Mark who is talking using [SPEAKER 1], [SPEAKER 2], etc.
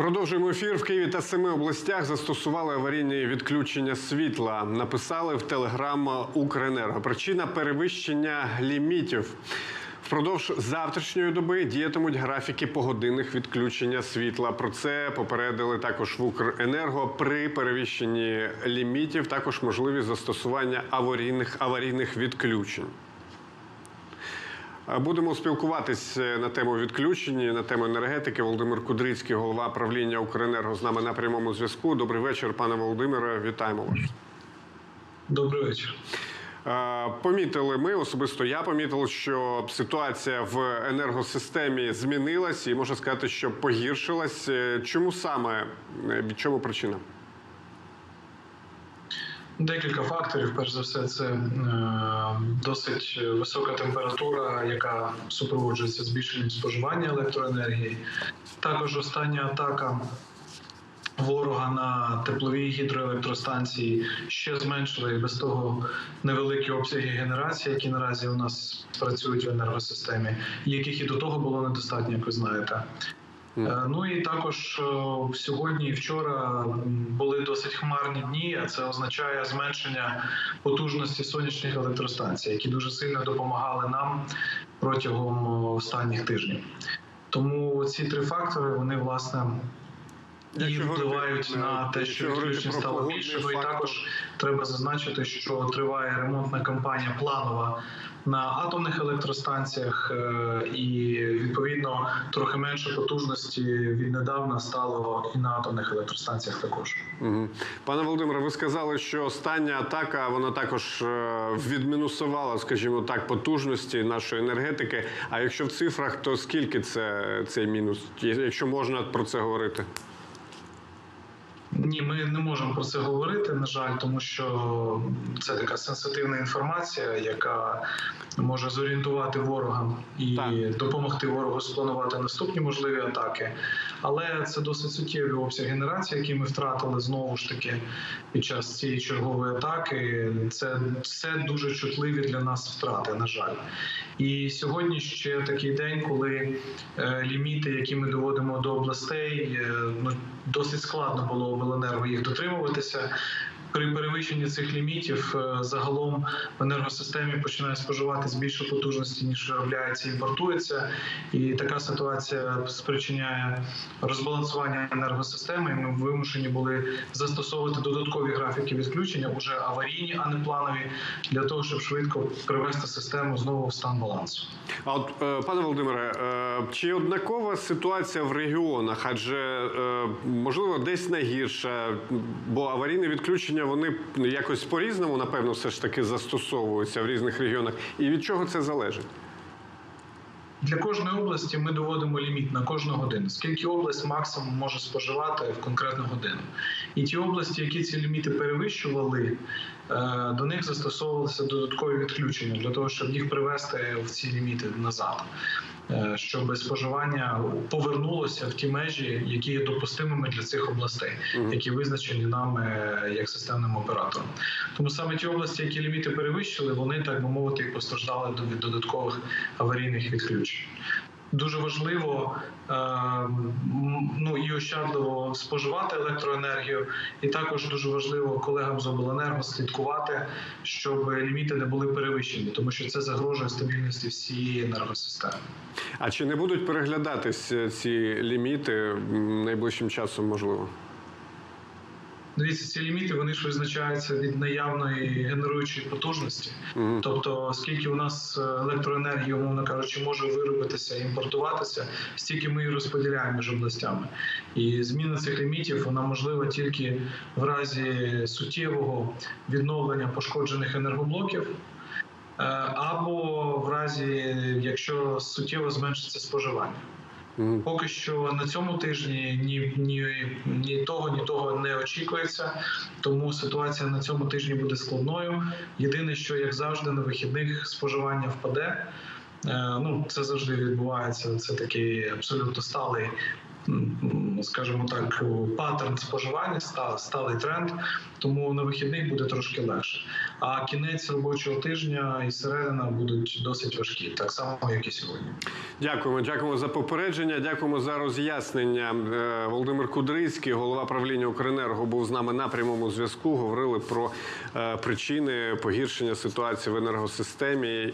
[SPEAKER 1] Продовжуємо ефір в Києві та семи областях. Застосували аварійні відключення світла. Написали в телеграм Укренерго. Причина перевищення лімітів. Впродовж завтрашньої доби діятимуть графіки погодинних відключення світла. Про це попередили також в Укренерго. При перевищенні лімітів також можливі застосування аварійних аварійних відключень. Будемо спілкуватись е, на тему відключення, на тему енергетики. Володимир Кудрицький, голова правління Укренерго, з нами на прямому зв'язку. Добрий вечір, пане Володимире. Вітаємо вас.
[SPEAKER 2] Добрий вечір.
[SPEAKER 1] Е, Помітили ми особисто. Я помітив, що ситуація в енергосистемі змінилась і можна сказати, що погіршилась. Е, Чому саме Е, від чому причина?
[SPEAKER 2] Декілька факторів. Перш за все, це е, досить висока температура, яка супроводжується збільшенням споживання електроенергії. Також остання атака. Ворога на теплові гідроелектростанції ще зменшили і без того невеликі обсяги генерації, які наразі у нас працюють в енергосистемі, яких і до того було недостатньо, як ви знаєте. Е, Ну і також е, сьогодні і вчора були досить хмарні дні, а це означає зменшення потужності сонячних електростанцій, які дуже сильно допомагали нам протягом е, останніх тижнів. Тому ці три фактори вони власне і впливають на те, що відключень стало більше. Ну і також треба зазначити, що триває ремонтна кампанія планова на атомних електростанціях, е, і відповідно трохи менше потужності віднедавна стало і на атомних електростанціях також.
[SPEAKER 1] Мгм. Пане Володимире, ви сказали, що остання атака вона також е, відмінусувала, скажімо так, потужності нашої енергетики. А якщо в цифрах, то скільки це цей мінус, якщо можна про це говорити?
[SPEAKER 2] Ні, ми не можемо про це говорити, на жаль, тому що це така сенситивна інформація, яка може зорієнтувати ворога і
[SPEAKER 1] Так.
[SPEAKER 2] допомогти ворогу спланувати наступні можливі атаки. Але це досить суттєвий обсяг генерації, який ми втратили знову ж таки під час цієї чергової атаки. Це все дуже чутливі для нас втрати, на жаль. І сьогодні ще такий день, коли е, ліміти, які ми доводимо до областей, е, ну досить складно було обленерго їх дотримуватися. При перевищенні цих лімітів е, загалом в енергосистемі починає споживатись більше потужності, ніж виробляється і імпортується. І така ситуація спричиняє розбалансування енергосистеми. І ми вимушені були застосовувати додаткові графіки відключення, уже аварійні, а не планові, для того, щоб швидко привести систему знову в стан балансу.
[SPEAKER 1] А от, е, пане Володимире, е, чи однакова ситуація в регіонах? Адже можливо десь найгірша, бо аварійне відключення вони якось по-різному, напевно, все ж таки застосовуються в різних регіонах. І від чого це залежить?
[SPEAKER 2] Для кожної області ми доводимо ліміт на кожну годину. Скільки область максимум може споживати в конкретну годину? І ті області, які ці ліміти перевищували, е, до них застосовувалися додаткові відключення для того, щоб їх привести в ці ліміти назад, щоб споживання повернулося в ті межі, які є допустимими для цих областей, які визначені нами як системним оператором. Тому саме ті області, які ліміти перевищили, вони так би мовити постраждали від додаткових аварійних відключень. Дуже важливо е, ну і ощадливо споживати електроенергію, і також дуже важливо колегам з обленерго слідкувати, щоб ліміти не були перевищені, тому що це загрожує стабільності всієї енергосистеми.
[SPEAKER 1] А чи не будуть переглядатись е, ці ліміти найближчим часом, можливо?
[SPEAKER 2] Дивіться, ці ліміти вони ж визначаються від наявної генеруючої потужності.
[SPEAKER 1] Мгм.
[SPEAKER 2] Тобто, скільки у нас е, електроенергії, умовно кажучи, може виробитися і імпортуватися, стільки ми її розподіляємо між областями. І зміна цих лімітів вона можлива тільки в разі суттєвого відновлення пошкоджених енергоблоків. е, Або в разі, якщо суттєво зменшиться споживання. Поки що на цьому тижні ні, ні, ні того, ні того не очікується. Тому ситуація на цьому тижні буде складною. Єдине, що як завжди, на вихідних споживання впаде. Е, Ну, це завжди відбувається. Це такий абсолютно сталий скажімо так, паттерн споживання, ста- сталий тренд. Тому на вихідних буде трошки легше. А кінець робочого тижня і середина будуть досить важкі, так само як і сьогодні.
[SPEAKER 1] Дякуємо, дякуємо за попередження. Дякуємо за роз'яснення. Е, Володимир Кудрицький, голова правління Укренерго, був з нами на прямому зв'язку. Говорили про е, причини погіршення ситуації в енергосистемі